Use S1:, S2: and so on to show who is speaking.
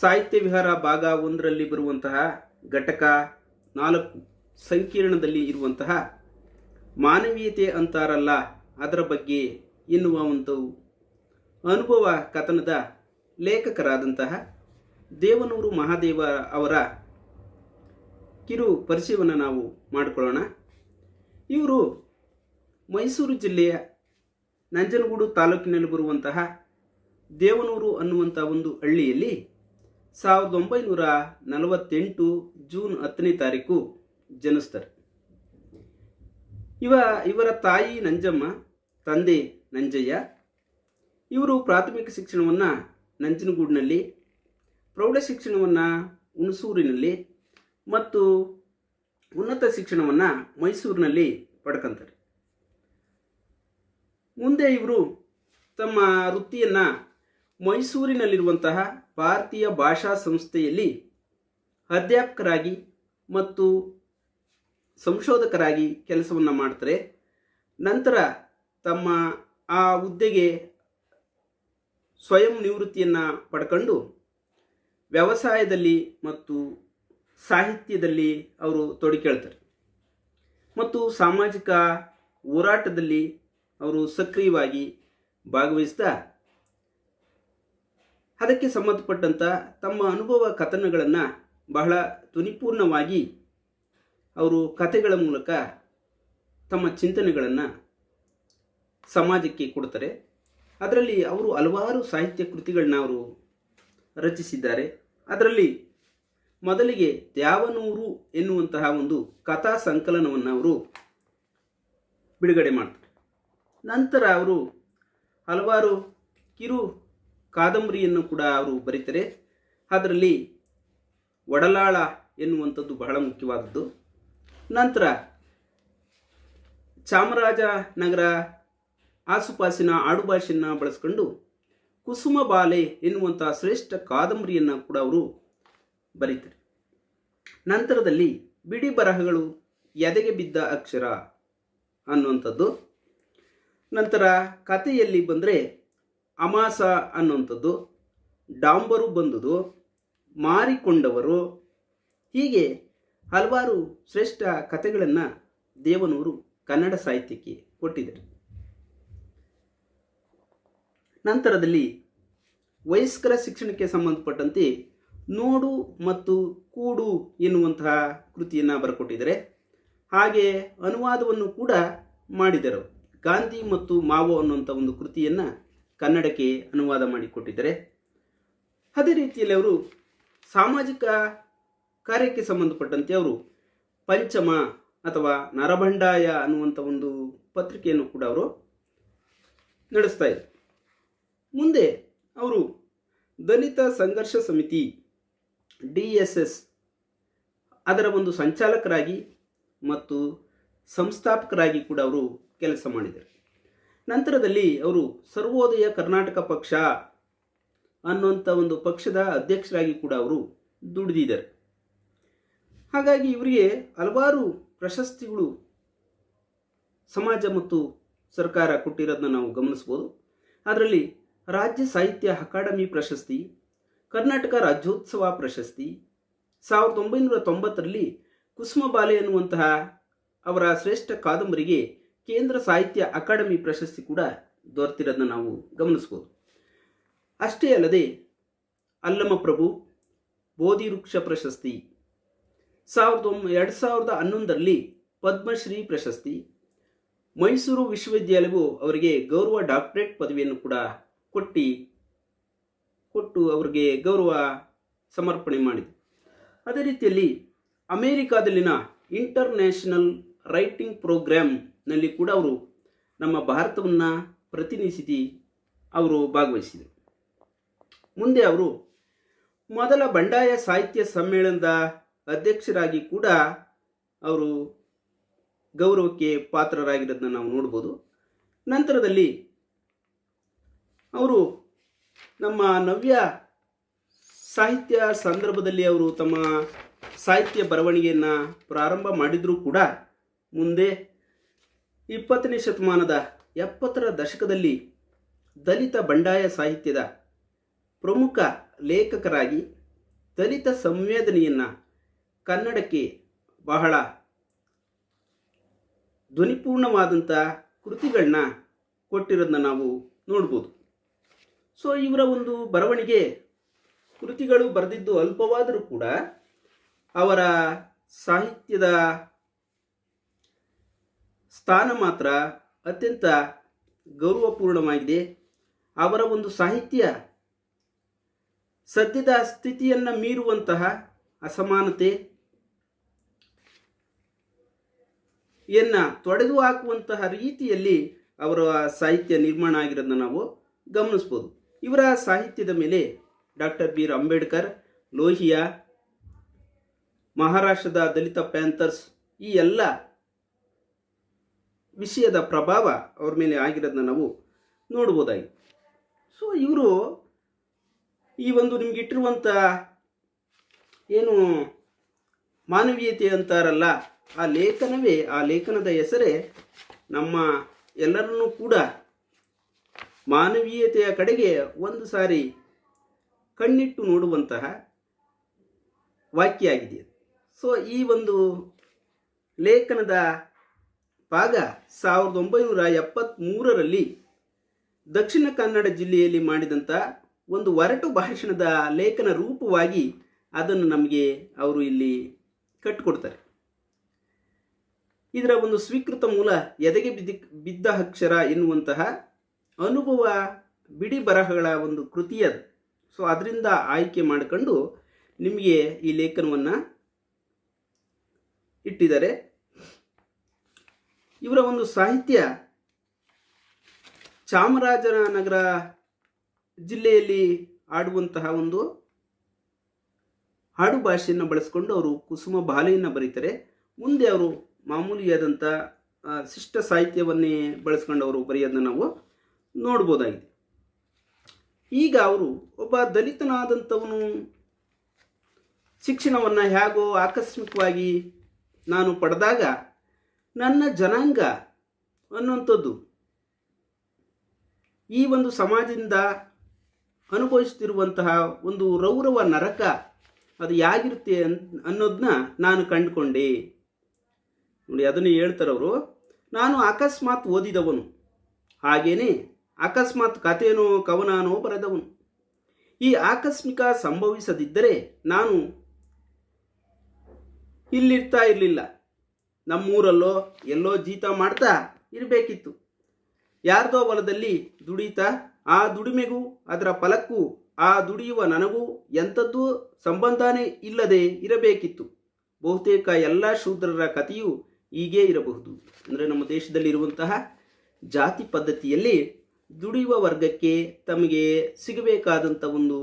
S1: ಸಾಹಿತ್ಯ ವಿಹಾರ ಭಾಗ ಒಂದರಲ್ಲಿ ಬರುವಂತಹ ಘಟಕ ನಾಲ್ಕು ಸಂಕೀರ್ಣದಲ್ಲಿ ಇರುವಂತಹ ಮಾನವೀಯತೆ ಅಂತಾರಲ್ಲ, ಅದರ ಬಗ್ಗೆ ಎನ್ನುವ ಒಂದು ಅನುಭವ ಕಥನದ ಲೇಖಕರಾದಂತಹ ದೇವನೂರು ಮಹಾದೇವ ಅವರ ಕಿರು ಪರಿಚಯವನ್ನು ನಾವು ಮಾಡಿಕೊಳ್ಳೋಣ. ಇವರು ಮೈಸೂರು ಜಿಲ್ಲೆಯ ನಂಜನಗೂಡು ತಾಲೂಕಿನಲ್ಲಿ ಬರುವಂತಹ ದೇವನೂರು ಅನ್ನುವಂಥ ಒಂದು ಹಳ್ಳಿಯಲ್ಲಿ ಸಾವಿರದ ಒಂಬೈನೂರ ನಲವತ್ತೆಂಟು ಜೂನ್ ಹತ್ತನೇ ತಾರೀಕು ಜನಿಸ್ತಾರೆ. ಇವ, ಇವರ ತಾಯಿ ನಂಜಮ್ಮ, ತಂದೆ ನಂಜಯ್ಯ, ಇವರು ಪ್ರಾಥಮಿಕ ಶಿಕ್ಷಣವನ್ನು ನಂಜನಗೂಡಿನಲ್ಲಿ, ಪ್ರೌಢ ಶಿಕ್ಷಣವನ್ನು ಹುಣಸೂರಿನಲ್ಲಿ ಮತ್ತು ಉನ್ನತ ಶಿಕ್ಷಣವನ್ನು ಮೈಸೂರಿನಲ್ಲಿ ಪಡ್ಕೊಂತಾರೆ. ಮುಂದೆ ಇವರು ತಮ್ಮ ವೃತ್ತಿಯನ್ನು ಮೈಸೂರಿನಲ್ಲಿರುವಂತಹ ಭಾರತೀಯ ಭಾಷಾ ಸಂಸ್ಥೆಯಲ್ಲಿ ಅಧ್ಯಾಪಕರಾಗಿ ಮತ್ತು ಸಂಶೋಧಕರಾಗಿ ಕೆಲಸವನ್ನು ಮಾಡ್ತಾರೆ. ನಂತರ ತಮ್ಮ ಆ ಹುದ್ದೆಗೆ ಸ್ವಯಂ ನಿವೃತ್ತಿಯನ್ನು ಪಡ್ಕೊಂಡು ವ್ಯವಸಾಯದಲ್ಲಿ ಮತ್ತು ಸಾಹಿತ್ಯದಲ್ಲಿ ಅವರು ತೊಡಕೇಳ್ತಾರೆ. ಮತ್ತು ಸಾಮಾಜಿಕ ಹೋರಾಟದಲ್ಲಿ ಅವರು ಸಕ್ರಿಯವಾಗಿ ಭಾಗವಹಿಸ್ತಾ ಅದಕ್ಕೆ ಸಂಬಂಧಪಟ್ಟಂಥ ತಮ್ಮ ಅನುಭವ ಕಥನಗಳನ್ನು ಬಹಳ ಧ್ವನಿಪೂರ್ಣವಾಗಿ ಅವರು ಕಥೆಗಳ ಮೂಲಕ ತಮ್ಮ ಚಿಂತನೆಗಳನ್ನು ಸಮಾಜಕ್ಕೆ ಕೊಡ್ತಾರೆ. ಅದರಲ್ಲಿ ಅವರು ಹಲವಾರು ಸಾಹಿತ್ಯ ಕೃತಿಗಳನ್ನ ಅವರು ರಚಿಸಿದ್ದಾರೆ. ಅದರಲ್ಲಿ ಮೊದಲಿಗೆ ದ್ಯಾವನೂರು ಎನ್ನುವಂತಹ ಒಂದು ಕಥಾ ಸಂಕಲನವನ್ನು ಅವರು ಬಿಡುಗಡೆ ಮಾಡ್ತಾರೆ. ನಂತರ ಅವರು ಹಲವಾರು ಕಿರು ಕಾದಂಬರಿಯನ್ನು ಕೂಡ ಅವರು ಬರೀತಾರೆ. ಅದರಲ್ಲಿ ಒಡಲಾಳ ಎನ್ನುವಂಥದ್ದು ಬಹಳ ಮುಖ್ಯವಾದದ್ದು. ನಂತರ ಚಾಮರಾಜನಗರ ಆಸುಪಾಸಿನ ಆಡುಭಾಷೆಯನ್ನು ಬಳಸ್ಕೊಂಡು ಕುಸುಮ ಬಾಲೆ ಎನ್ನುವಂಥ ಶ್ರೇಷ್ಠ ಕಾದಂಬರಿಯನ್ನು ಕೂಡ ಅವರು ಬರೀತಾರೆ. ನಂತರದಲ್ಲಿ ಬಿಡಿ ಬರಹಗಳು ಎದೆಗೆ ಬಿದ್ದ ಅಕ್ಷರ ಅನ್ನುವಂಥದ್ದು. ನಂತರ ಕಥೆಯಲ್ಲಿ ಬಂದರೆ ಅಮಾಸ ಅನ್ನುವಂಥದ್ದು, ಡಾಂಬರು ಬಂದುದು, ಮಾರಿಕೊಂಡವರು. ಹೀಗೆ ಹಲವಾರು ಶ್ರೇಷ್ಠ ಕಥೆಗಳನ್ನು ದೇವನೂರು ಕನ್ನಡ ಸಾಹಿತ್ಯಕ್ಕೆ ಕೊಟ್ಟಿದ್ದಾರೆ. ನಂತರದಲ್ಲಿ ವಯಸ್ಕರ ಶಿಕ್ಷಣಕ್ಕೆ ಸಂಬಂಧಪಟ್ಟಂತೆ ನೋಡು ಮತ್ತು ಕೂಡು ಎನ್ನುವಂತಹ ಕೃತಿಯನ್ನು ಬರಕೊಟ್ಟಿದ್ದಾರೆ. ಹಾಗೆ ಅನುವಾದವನ್ನು ಕೂಡ ಮಾಡಿದರು. ಗಾಂಧಿ ಮತ್ತು ಮಾವೋ ಅನ್ನುವಂಥ ಒಂದು ಕೃತಿಯನ್ನು ಕನ್ನಡಕ್ಕೆ ಅನುವಾದ ಮಾಡಿಕೊಟ್ಟಿದ್ದಾರೆ. ಅದೇ ರೀತಿಯಲ್ಲಿ ಅವರು ಸಾಮಾಜಿಕ ಕಾರ್ಯಕ್ಕೆ ಸಂಬಂಧಪಟ್ಟಂತೆ ಅವರು ಪಂಚಮ ಅಥವಾ ನರಭಂಡಾಯ ಅನ್ನುವಂಥ ಒಂದು ಪತ್ರಿಕೆಯನ್ನು ಕೂಡ ಅವರು ನಡೆಸ್ತಾ ಇದ್ದಾರೆ ಮುಂದೆ ಅವರು ದಲಿತ ಸಂಘರ್ಷ ಸಮಿತಿ ಡಿ ಎಸ್ ಎಸ್ ಅದರ ಒಂದು ಸಂಚಾಲಕರಾಗಿ ಮತ್ತು ಸಂಸ್ಥಾಪಕರಾಗಿ ಕೂಡ ಅವರು ಕೆಲಸ ಮಾಡಿದರು. ನಂತರದಲ್ಲಿ ಅವರು ಸರ್ವೋದಯ ಕರ್ನಾಟಕ ಪಕ್ಷ ಅನ್ನುವಂಥ ಒಂದು ಪಕ್ಷದ ಅಧ್ಯಕ್ಷರಾಗಿ ಕೂಡ ಅವರು ದುಡಿದಿದ್ದಾರೆ. ಹಾಗಾಗಿ ಇವರಿಗೆ ಹಲವಾರು ಪ್ರಶಸ್ತಿಗಳು ಸಮಾಜ ಮತ್ತು ಸರ್ಕಾರ ಕೊಟ್ಟಿರೋದನ್ನ ನಾವು ಗಮನಿಸ್ಬೋದು ಅದರಲ್ಲಿ ರಾಜ್ಯ ಸಾಹಿತ್ಯ ಅಕಾಡೆಮಿ ಪ್ರಶಸ್ತಿ, ಕರ್ನಾಟಕ ರಾಜ್ಯೋತ್ಸವ ಪ್ರಶಸ್ತಿ, ಸಾವಿರದ ಒಂಬೈನೂರ ತೊಂಬತ್ತರಲ್ಲಿ ಕುಸುಮಬಾಲೆ ಎನ್ನುವಂತಹ ಅವರ ಶ್ರೇಷ್ಠ ಕಾದಂಬರಿಗೆ ಕೇಂದ್ರ ಸಾಹಿತ್ಯ ಅಕಾಡೆಮಿ ಪ್ರಶಸ್ತಿ ಕೂಡ ದೊರೆತಿರೋದನ್ನ ನಾವು ಗಮನಿಸ್ಬೋದು. ಅಷ್ಟೇ ಅಲ್ಲದೆ ಅಲ್ಲಮ ಪ್ರಭು ಬೋಧಿ ವೃಕ್ಷ ಪ್ರಶಸ್ತಿ ಸಾವಿರದ ಒಂಬ ಎರಡು ಸಾವಿರದ ಹನ್ನೊಂದರಲ್ಲಿ ಪದ್ಮಶ್ರೀ ಪ್ರಶಸ್ತಿ ಮೈಸೂರು ವಿಶ್ವವಿದ್ಯಾಲಯವು ಅವರಿಗೆ ಗೌರವ ಡಾಕ್ಟರೇಟ್ ಪದವಿಯನ್ನು ಕೂಡ ಕೊಟ್ಟು ಕೊಟ್ಟು ಅವರಿಗೆ ಗೌರವ ಸಮರ್ಪಣೆ ಮಾಡಿದೆ. ಅದೇ ರೀತಿಯಲ್ಲಿ ಅಮೇರಿಕಾದಲ್ಲಿನ ಇಂಟರ್ನ್ಯಾಷನಲ್ ರೈಟಿಂಗ್ ಪ್ರೋಗ್ರಾಮ್ನಲ್ಲಿ ಕೂಡ ಅವರು ನಮ್ಮ ಭಾರತವನ್ನು ಪ್ರತಿನಿಧಿಸಿ ಅವರು ಭಾಗವಹಿಸಿದರು. ಮುಂದೆ ಅವರು ಮೊದಲ ಬಂಡಾಯ ಸಾಹಿತ್ಯ ಸಮ್ಮೇಳನದ ಅಧ್ಯಕ್ಷರಾಗಿ ಕೂಡ ಅವರು ಗೌರವಕ್ಕೆ ಪಾತ್ರರಾಗಿರೋದನ್ನ ನಾವು ನೋಡ್ಬೋದು. ನಂತರದಲ್ಲಿ ಅವರು ನಮ್ಮ ನವ್ಯ ಸಾಹಿತ್ಯ ಸಂದರ್ಭದಲ್ಲಿ ಅವರು ತಮ್ಮ ಸಾಹಿತ್ಯ ಬರವಣಿಗೆಯನ್ನು ಪ್ರಾರಂಭ ಮಾಡಿದರೂ ಕೂಡ ಮುಂದೆ ಇಪ್ಪತ್ತನೇ ಶತಮಾನದ ಎಪ್ಪತ್ತರ ದಶಕದಲ್ಲಿ ದಲಿತ ಬಂಡಾಯ ಸಾಹಿತ್ಯದ ಪ್ರಮುಖ ಲೇಖಕರಾಗಿ ದಲಿತ ಸಂವೇದನೆಯನ್ನು ಕನ್ನಡಕ್ಕೆ ಬಹಳ ಧ್ವನಿಪೂರ್ಣವಾದಂಥ ಕೃತಿಗಳನ್ನ ಕೊಟ್ಟಿರೋದನ್ನ ನಾವು ನೋಡ್ಬೋದು. ಸೊ ಇವರ ಒಂದು ಬರವಣಿಗೆ ಕೃತಿಗಳು ಬರೆದಿದ್ದು ಅಲ್ಪವಾದರೂ ಕೂಡ ಅವರ ಸಾಹಿತ್ಯದ ಸ್ಥಾನ ಮಾತ್ರ ಅತ್ಯಂತ ಗೌರವಪೂರ್ಣವಾಗಿದೆ. ಅವರ ಒಂದು ಸಾಹಿತ್ಯ ಸದ್ಯದ ಸ್ಥಿತಿಯನ್ನು ಮೀರುವಂತಹ ಅಸಮಾನತೆ ಯನ್ನ ತೊಡೆದು ಹಾಕುವಂತಹ ರೀತಿಯಲ್ಲಿ ಅವರ ಸಾಹಿತ್ಯ ನಿರ್ಮಾಣ ಆಗಿರೋದನ್ನ ನಾವು ಗಮನಿಸ್ಬೋದು. ಇವರ ಸಾಹಿತ್ಯದ ಮೇಲೆ doctor B R Ambedkar, Lohia, ಮಹಾರಾಷ್ಟ್ರದ ದಲಿತ ಪ್ಯಾಂಥರ್ಸ್ ಈ ಎಲ್ಲ ವಿಷಯದ ಪ್ರಭಾವ ಅವ್ರ ಮೇಲೆ ಆಗಿರೋದನ್ನ ನಾವು ನೋಡ್ಬೋದಾಗಿತ್ತು ಸೊ ಇವರು ಈ ಒಂದು ನಿಮ್ಗೆ ಇಟ್ಟಿರುವಂಥ ಏನು ಮಾನವೀಯತೆ ಅಂತಾರಲ್ಲ, ಆ ಲೇಖನವೇ, ಆ ಲೇಖನದ ಹೆಸರೇ ನಮ್ಮ ಎಲ್ಲರನ್ನೂ ಕೂಡ ಮಾನವೀಯತೆಯ ಕಡೆಗೆ ಒಂದು ಸಾರಿ ಕಣ್ಣಿಟ್ಟು ನೋಡುವಂತಹ ವಾಕ್ಯ ಆಗಿದೆ. ಸೊ ಈ ಒಂದು ಲೇಖನದ ಭಾಗ ಸಾವಿರದ ಒಂಬೈನೂರ ಎಪ್ಪತ್ತ್ಮೂರರಲ್ಲಿ ದಕ್ಷಿಣ ಕನ್ನಡ ಜಿಲ್ಲೆಯಲ್ಲಿ ಮಾಡಿದಂಥ ಒಂದು ಒರಟು ಭಾಷಣದ ಲೇಖನ ರೂಪವಾಗಿ ಅದನ್ನು ನಮಗೆ ಅವರು ಇಲ್ಲಿ ಕಟ್ಟಿಕೊಡ್ತಾರೆ. ಇದರ ಒಂದು ಸ್ವೀಕೃತ ಮೂಲ ಎದೆಗೆ ಬಿದ್ದಿ ಬಿದ್ದ ಅಕ್ಷರ ಎನ್ನುವಂತಹ ಅನುಭವ ಬಿಡಿ ಬರಹಗಳ ಒಂದು ಕೃತಿಯದು ಸೊ ಅದರಿಂದ ಆಯ್ಕೆ ಮಾಡಿಕೊಂಡು ನಿಮಗೆ ಈ ಲೇಖನವನ್ನು ಇಟ್ಟಿದ್ದಾರೆ. ಇವರ ಒಂದು ಸಾಹಿತ್ಯ ಚಾಮರಾಜನಗರ ಜಿಲ್ಲೆಯಲ್ಲಿ ಆಡುವಂತಹ ಒಂದು ಹಾಡು ಭಾಷೆಯನ್ನು ಬಳಸಿಕೊಂಡು ಅವರು ಕುಸುಮ ಬಾಲೆಯನ್ನು ಬರೀತಾರೆ. ಮುಂದೆ ಅವರು ಮಾಮೂಲಿಯಾದಂಥ ಶಿಷ್ಟ ಸಾಹಿತ್ಯವನ್ನೇ ಬಳಸ್ಕೊಂಡು ಅವರು ಬರೆಯೋದನ್ನ ನಾವು ನೋಡ್ಬೋದಾಗಿದೆ. ಈಗ ಅವರು ಒಬ್ಬ ದಲಿತನಾದಂಥವನು ಶಿಕ್ಷಣವನ್ನು ಹೇಗೋ ಆಕಸ್ಮಿಕವಾಗಿ ನಾನು ಪಡೆದಾಗ ನನ್ನ ಜನಾಂಗ ಅನ್ನುವಂಥದ್ದು. ಈ ಒಂದು ಸಮಾಜದಿಂದ ಅನುಭವಿಸ್ತಿರುವಂತಹ ಒಂದು ರೌರವ ನರಕ ಅದು ಯಾಗಿರುತ್ತೆ ಅನ್ ಅನ್ನೋದನ್ನ ನಾನು ಕಂಡುಕೊಂಡೆ. ನೋಡಿ, ಅದನ್ನು ಹೇಳ್ತಾರವರು ನಾನು ಅಕಸ್ಮಾತ್ ಓದಿದವನು. ಹಾಗೇನೆ ಅಕಸ್ಮಾತ್ ಕಥೆನೋ, ಕವನಾನೋ ಬರೆದವನು. ಈ ಆಕಸ್ಮಿಕ ಸಂಭವಿಸದಿದ್ದರೆ ನಾನು ಇಲ್ಲಿರ್ತಾ ಇರಲಿಲ್ಲ. ನಮ್ಮೂರಲ್ಲೋ ಎಲ್ಲೋ ಜೀತ ಮಾಡ್ತಾ ಇರಬೇಕಿತ್ತು. ಯಾರ್ದೋ ಹೊಲದಲ್ಲಿ ದುಡಿತಾ, ಆ ದುಡಿಮೆಗೂ, ಅದರ ಫಲಕ್ಕೂ, ಆ ದುಡಿಯುವ ನನಗೂ ಎಂಥದ್ದೂ ಸಂಬಂಧನೇ ಇಲ್ಲದೆ ಇರಬೇಕಿತ್ತು. ಬಹುತೇಕ ಎಲ್ಲ ಶೂದ್ರರ ಕಥೆಯು ಹೀಗೇ ಇರಬಹುದು. ಅಂದರೆ ನಮ್ಮ ದೇಶದಲ್ಲಿ ಇರುವಂತಹ ಜಾತಿ ಪದ್ಧತಿಯಲ್ಲಿ ದುಡಿಯುವ ವರ್ಗಕ್ಕೆ ತಮಗೆ ಸಿಗಬೇಕಾದಂಥ ಒಂದು